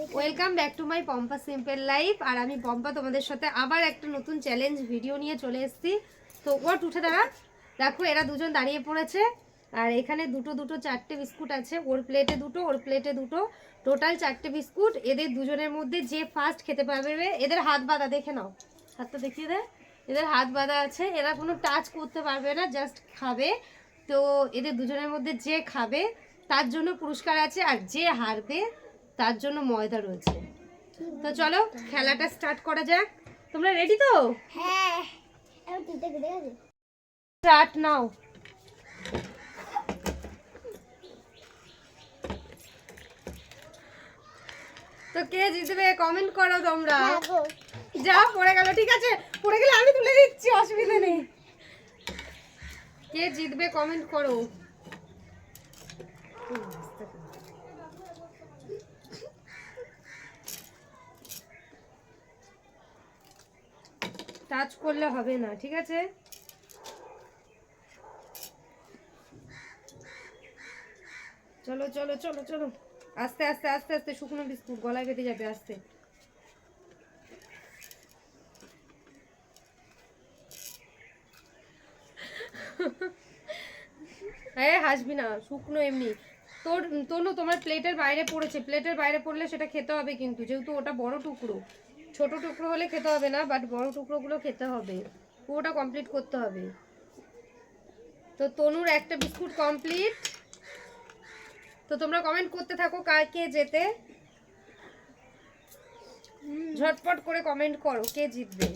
Welcome back to my Pompa simple life আর আমি পম্পা তোমাদের সাথে আবার একটা নতুন চ্যালেঞ্জ ভিডিও নিয়ে চলে এসেছি। তো ওট উঠে দাঁড়া। দেখো, এরা দুজন দাঁড়িয়ে পড়েছে। আর এখানে দুটো দুটো, চারটে বিস্কুট আছে। ওর প্লেটে দুটো, ওর প্লেটে দুটো। টোটাল চারটে বিস্কুট। এদের দুজনের মধ্যে যে ফার্স্ট খেতে পারবে, এদের হাত বাঁধা, দেখে নাও। হাতটা দেখিয়ে দেয় এদের হাত বাঁধা আছে। এরা কোনো টাচ করতে পারবে না জাস্ট খাবে। তো এদের দুজনের মধ্যে যে খাবে, তার জন্য পুরস্কার আছে। আর যে হারবে তার জন্য ময়দা রয়েছে। তো চলো খেলাটা স্টার্ট করা যাক। তোমরা রেডি তো? হ্যাঁ। স্টার্ট নাও তো কে জিতবে কমেন্ট করো তোমরা। যা পড়ে গেল ঠিক আছে? পড়ে গেলে আমি তুলে দিচ্ছি অসুবিধা নেই। কে জিতবে কমেন্ট করো। টাচ করলে হবে না, ঠিক আছে? চলো চলো চলো চলো। আস্তে আস্তে আস্তে আস্তে, শুকনো বিস্কুট, গলায় বেঁধে যাবে, আস্তে। হ্যাঁ হাসবি না, শুকনো এমনি। তোর তনু তোমার প্লেটের বাইরে পড়েছে প্লেটের বাইরে পড়লে সেটা খেতে হবে কিন্তু, যেহেতু ওটা বড় টুকরো। ছোট টুকরো হলে খেতে হবে না বাট বড় টুকরোগুলো খেতে হবে। পুরোটা কমপ্লিট করতে হবে। তো তনুর একটা বিস্কুট কমপ্লিট তো তোমরা কমেন্ট করতে থাকো কাকে যেতে। ঝটপট করে কমেন্ট করো কে জিতবে।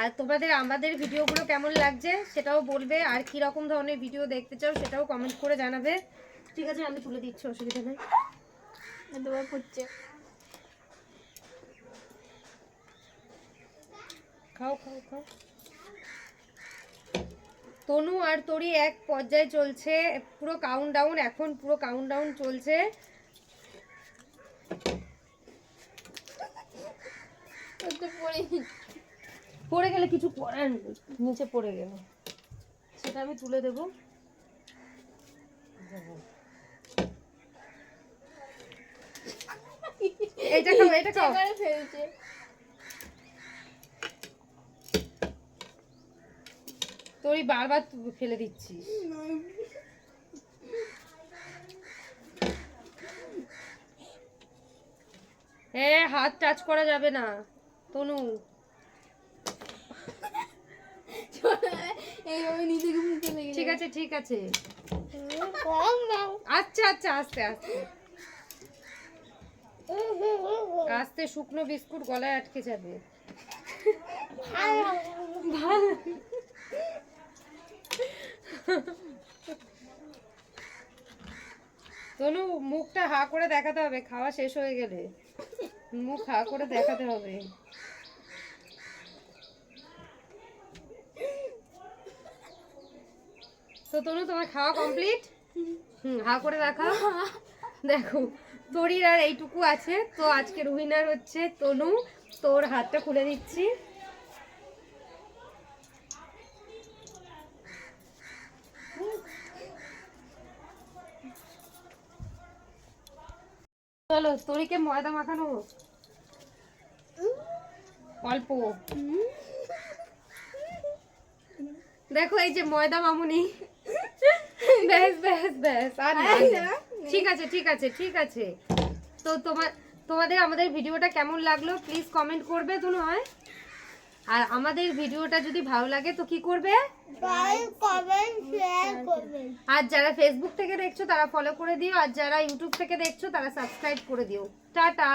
আর তোমাদের, আমাদের ভিডিওগুলো কেমন লাগছে সেটাও বলবে। আর কি রকম ধরনের ভিডিও দেখতে চাও সেটাও কমেন্ট করে জানাবে। ঠিক আছে, আমি তুলে দিচ্ছি, অসুবিধা নেই। পড়ছে খাও খাও খাও। তনু আর তরি এক পর্যায়ে চলছে পুরো কাউন্ট ডাউন এখন পুরো কাউন্ট ডাউন চলছে পড়ে। গেলে কিছু করার নিচে পড়ে গেলে। সেটা আমি তুলে দেব। এইটা খাও এটা খাও। ফেলছে। তোরই বারবার ফেলে দিচ্ছি হ্যাঁ হাত টাচ করা যাবে না তনু। ঠিক আছে ঠিক আছে। আচ্ছা আচ্ছা আস্তে আস্তে। আস্তে শুকনো বিস্কুট গলায় আটকে যাবে। তনু মুখটা হা করে দেখাতে হবে, খাওয়া শেষ হয়ে গেলে। মুখ হা করে দেখাতে হবে। তো তনু, তোমার খাওয়া কমপ্লিট হুম, হা করে দেখাও। দেখো তরির আর এইটুকু আছে। তো আজকে রুহিনার হচ্ছে তনু। তোর হাতটা খুলে দিচ্ছি। চলো তরিকে ময়দা মাখানো? অল্প। দেখো এই যে ময়দা মামুনি। ব্যাস ব্যাস ব্যাস আর। ঠিক আছে ঠিক আছে ঠিক আছে। তো তোমার তোমাদের আমাদের ভিডিওটা কেমন লাগল প্লিজ কমেন্ট করবে তো নয়। আর আমাদের ভিডিওটা যদি ভালো লাগে তো কি করবে? আর যারা ফেসবুক থেকে দেখছ তারা ফলো করে দিও আর যারা ইউটিউব থেকে দেখছ তারা সাবস্ক্রাইব করে দিও। টাটা!